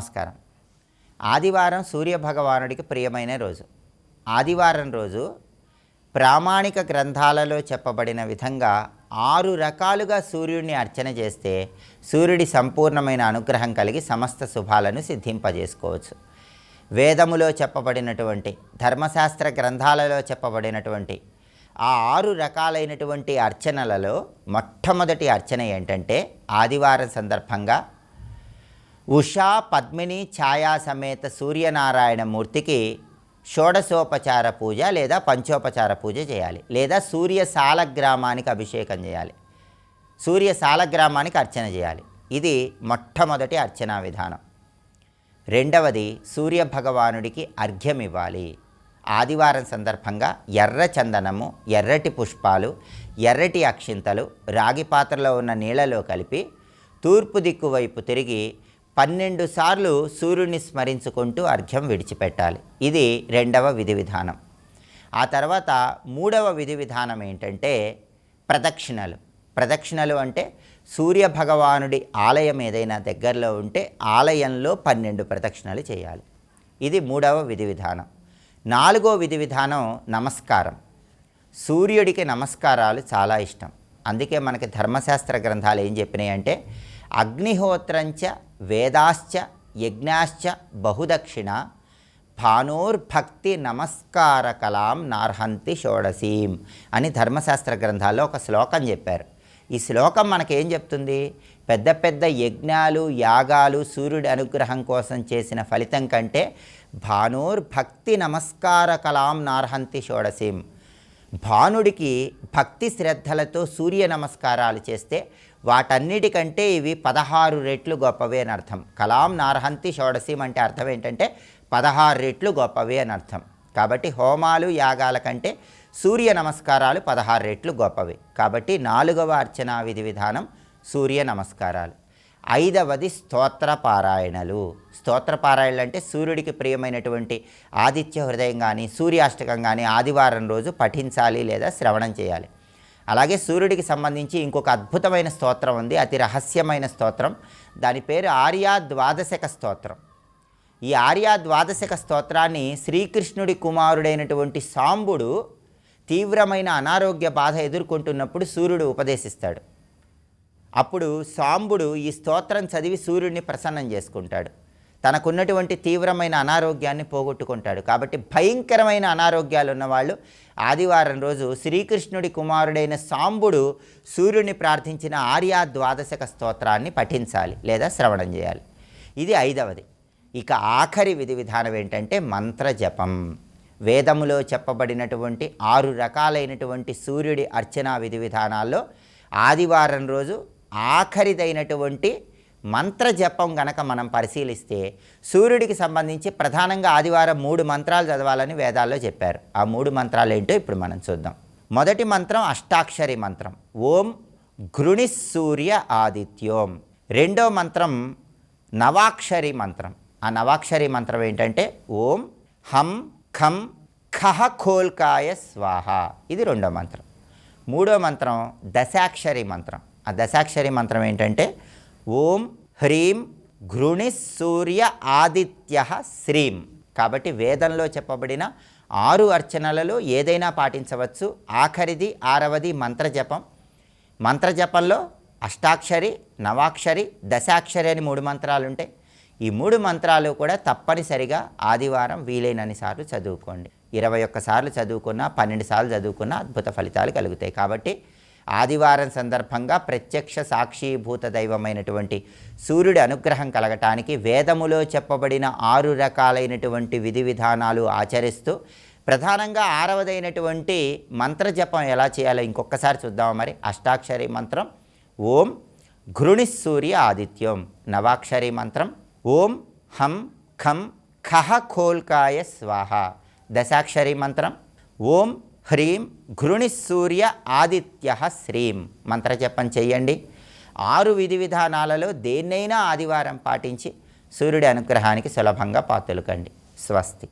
నమస్కారం. ఆదివారం సూర్యభగవానుడికి ప్రియమైన రోజు. ఆదివారం రోజు ప్రామాణిక గ్రంథాలలో చెప్పబడిన విధంగా ఆరు రకాలుగా సూర్యుడిని అర్చన చేస్తే సూర్యుడి సంపూర్ణమైన అనుగ్రహం కలిగి సమస్త శుభాలను సిద్ధింపజేసుకోవచ్చు. వేదములో చెప్పబడినటువంటి ధర్మశాస్త్ర గ్రంథాలలో చెప్పబడినటువంటి ఆ ఆరు రకాలైనటువంటి అర్చనలలో మొట్టమొదటి అర్చన ఏంటంటే ఆదివారం సందర్భంగా ఉషా పద్మిని ఛాయా సమేత సూర్యనారాయణ మూర్తికి షోడశోపచార పూజ లేదా పంచోపచార పూజ చేయాలి లేదా సూర్య సాలగ్రామానికి అభిషేకం చేయాలి. సూర్య సాలగ్రామానికి అర్చన చేయాలి. ఇది మొట్టమొదటి అర్చనా విధానం. రెండవది సూర్య భగవానుడికి అర్ఘ్యం ఇవ్వాలి. ఆదివారం సందర్భంగా ఎర్ర చందనము ఎర్రటి పుష్పాలు ఎర్రటి అక్షింతలు రాగి పాత్రలో ఉన్న నీళ్ళలో కలిపి తూర్పు దిక్కు వైపు తిరిగి పన్నెండు సార్లు సూర్యుడిని స్మరించుకుంటూ అర్ఘ్యం విడిచిపెట్టాలి. ఇది రెండవ విధి విధానం. ఆ తర్వాత మూడవ విధి విధానం ఏంటంటే ప్రదక్షిణలు. ప్రదక్షిణలు అంటే సూర్య భగవానుడి ఆలయం ఏదైనా దగ్గరలో ఉంటే ఆలయంలో పన్నెండు ప్రదక్షిణలు చేయాలి. ఇది మూడవ విధి విధానం. నాలుగో విధి విధానం నమస్కారం. సూర్యుడికి నమస్కారాలు చాలా ఇష్టం. అందుకే మనకి ధర్మశాస్త్ర గ్రంథాలు ఏం చెప్పినాయి అంటే అగ్నిహోత్రంచ వేదాశ్చ యజ్ఞాశ్చ బహుదక్షిణ భానోర్భక్తి నమస్కార కలాం నార్హంతి షోడసీం అని ధర్మశాస్త్ర గ్రంథాల్లో ఒక శ్లోకం చెప్పారు. ఈ శ్లోకం మనకేం చెప్తుంది? పెద్ద పెద్ద యజ్ఞాలు యాగాలు సూర్యుడి అనుగ్రహం కోసం చేసిన ఫలితం కంటే భానోర్భక్తి నమస్కార కలాం నార్హంతి షోడసీం భానుడికి భక్తి శ్రద్ధలతో సూర్య నమస్కారాలు చేస్తే వాటన్నిటికంటే ఇవి పదహారు రెట్లు గొప్పవే అని అర్థం. కలాం నార్హంతి షోడసీం అంటే అర్థం ఏంటంటే పదహారు రెట్లు గొప్పవే అని అర్థం. కాబట్టి హోమాలు యాగాల కంటే సూర్య నమస్కారాలు పదహారు రెట్లు గొప్పవి. కాబట్టి నాలుగవ అర్చనా విధి విధానం సూర్య నమస్కారాలు. ఐదవది స్తోత్ర పారాయణలు. స్తోత్ర పారాయణలు అంటే సూర్యుడికి ప్రియమైనటువంటి ఆదిత్య హృదయం కానీ సూర్యాష్టకం కానీ ఆదివారం రోజు పఠించాలి లేదా శ్రవణం చేయాలి. అలాగే సూర్యుడికి సంబంధించి ఇంకొక అద్భుతమైన స్తోత్రం ఉంది అతి రహస్యమైన స్తోత్రం. దాని పేరు ఆర్యా ద్వాదశక స్తోత్రం. ఈ ఆర్యా ద్వాదశక స్తోత్రాన్ని శ్రీకృష్ణుడి కుమారుడైనటువంటి సాంబుడు తీవ్రమైన అనారోగ్య బాధ ఎదుర్కొంటున్నప్పుడు సూర్యుడు ఉపదేశిస్తాడు. అప్పుడు సాంబుడు ఈ స్తోత్రం చదివి సూర్యుడిని ప్రసన్నం చేసుకుంటాడు. తనకున్నటువంటి తీవ్రమైన అనారోగ్యాన్ని పోగొట్టుకుంటాడు. కాబట్టి భయంకరమైన అనారోగ్యాలు ఉన్నవాళ్ళు ఆదివారం రోజు శ్రీకృష్ణుడి కుమారుడైన సాంబుడు సూర్యుని ప్రార్థించిన ఆర్యా ద్వాదశక స్తోత్రాన్ని పఠించాలి లేదా శ్రవణం చేయాలి. ఇది ఐదవది. ఇక ఆఖరి విధి విధానం ఏంటంటే మంత్ర జపం. వేదములో చెప్పబడినటువంటి ఆరు రకాలైనటువంటి సూర్యుడి అర్చనా విధి విధానాల్లో ఆదివారం రోజు ఆఖరిదైనటువంటి మంత్ర జపం గనక మనం పరిశీలిస్తే సూర్యుడికి సంబంధించి ప్రధానంగా ఆదివారం మూడు మంత్రాలు చదవాలని వేదాల్లో చెప్పారు. ఆ మూడు మంత్రాలు ఏంటో ఇప్పుడు మనం చూద్దాం. మొదటి మంత్రం అష్టాక్షరి మంత్రం. ఓం ఘృణి సూర్య ఆదిత్యోం. రెండో మంత్రం నవాక్షరి మంత్రం. ఆ నవాక్షరి మంత్రం ఏంటంటే ఓం హం ఖం ఖహ ఖోల్కాయ స్వాహ. ఇది రెండో మంత్రం. మూడో మంత్రం దశాక్షరి మంత్రం. ఆ దశాక్షరి మంత్రం ఏంటంటే ఓం హ్రీం ఘృణి సూర్య ఆదిత్య శ్రీం. కాబట్టి వేదంలో చెప్పబడిన ఆరు అర్చనలలో ఏదైనా పాటించవచ్చు. ఆఖరిది ఆరవది మంత్రజపం. మంత్రజపంలో అష్టాక్షరి నవాక్షరి దశాక్షరి అని మూడు మంత్రాలు ఉంటాయి ఈ మూడు మంత్రాలు కూడా తప్పనిసరిగా ఆదివారం వీలైనన్ని సార్లు చదువుకోండి. ఇరవై ఒక్కసార్లు చదువుకున్నా పన్నెండు సార్లు చదువుకున్నా అద్భుత ఫలితాలు కలుగుతాయి. కాబట్టి ఆదివారం సందర్భంగా ప్రత్యక్ష సాక్షీభూత దైవమైనటువంటి సూర్యుడి అనుగ్రహం కలగటానికి వేదములో చెప్పబడిన ఆరు రకాలైనటువంటి విధి విధానాలు ఆచరిస్తూ ప్రధానంగా ఆరవదైనటువంటి మంత్రజపం ఎలా చేయాలో ఇంకొకసారి చూద్దాం మరి. అష్టాక్షరి మంత్రం ఓం ఘృణి సూర్య ఆదిత్యం. నవాక్షరి మంత్రం ఓం హం ఖం ఖహ ఖోల్కాయ స్వాహ. దశాక్షరి మంత్రం ఓం హ్రీం ఘృణి సూర్య ఆదిత్య శ్రీం. మంత్రజపం చెయ్యండి ఆరు విధి విధానాలలో దేన్నైనా ఆదివారం పాటించి సూర్యుడి అనుగ్రహానికి సులభంగా పాతులుకండి. స్వస్తి.